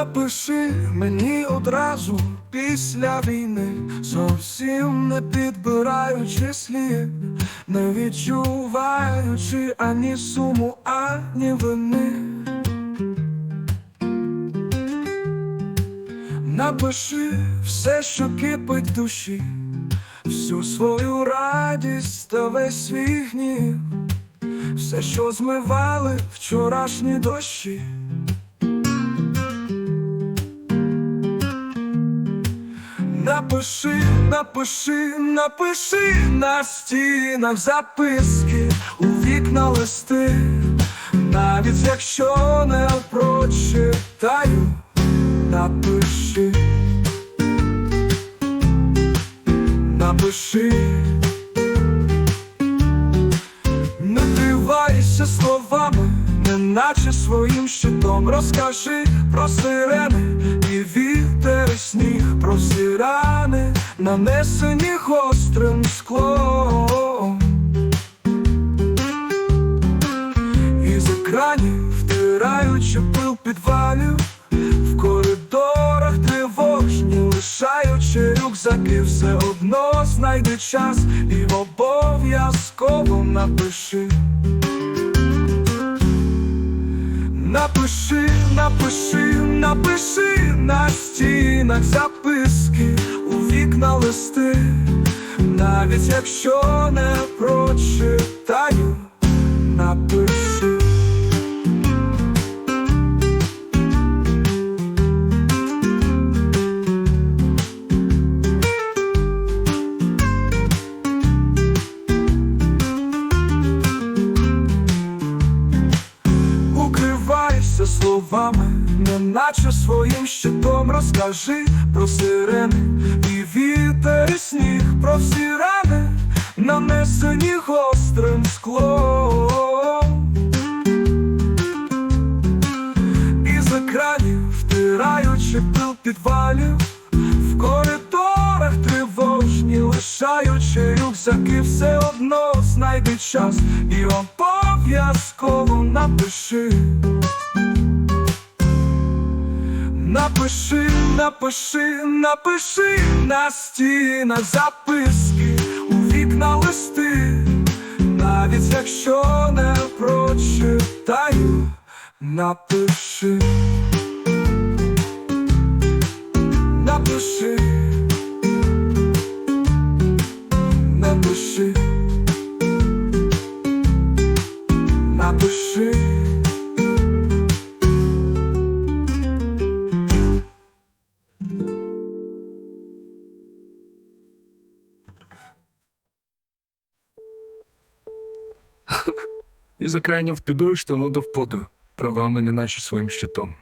Напиши мені одразу після війни, зовсім не підбираючи слів, не відчуваючи ані суму, ані вини. Напиши все, що кипить душі, всю свою радість та весь свій гнів, все, що змивали вчорашні дощі. Напиши, напиши, напиши на стінах записки, у вікна листи, навіть якщо не прочитаю, напиши, напиши, не тривайся словами, неначе своїм щитом. Розкажи про сирени нанесені гострим склом. Із екранів, втираючи пил підвалів, в коридорах тривожні, лишаючи рюкзаки, все одно знайди час і обов'язково напиши. Напиши, напиши, напиши на стінах записки, вікна листи, навіть якщо не прочитаю. Укривайся словами, неначе своїм щитом розкажи про сирени вітер і сніг, про всі рани, нанесені гострим склом. Із екранів, втираючи пил підвалів, в коридорах тривожні, лишаючи рюкзаки, все одно знайди час і обов'язково напиши. Напиши, напиши, напиши на стінах записки, у вікна листи, навіть якщо не прочитаю. Напиши, Із екранів підуєш тону до вподу, правами неначе своїм щитом.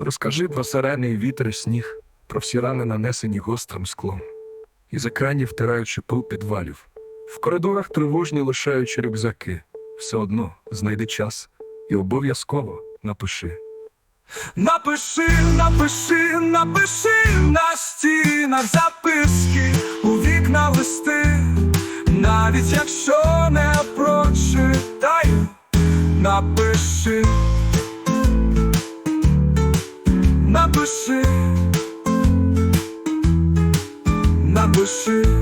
Розкажи про сирени і вітер і сніг, про всі рани, нанесені гострим склом. Із екранів втираючи пил підвалів, в коридорах тривожні лишаючи рюкзаки, все одно знайди час і обов'язково напиши. Напиши, напиши, напиши на стінах записки, у вікна листи, навіть якщо напиши, напиши, напиши.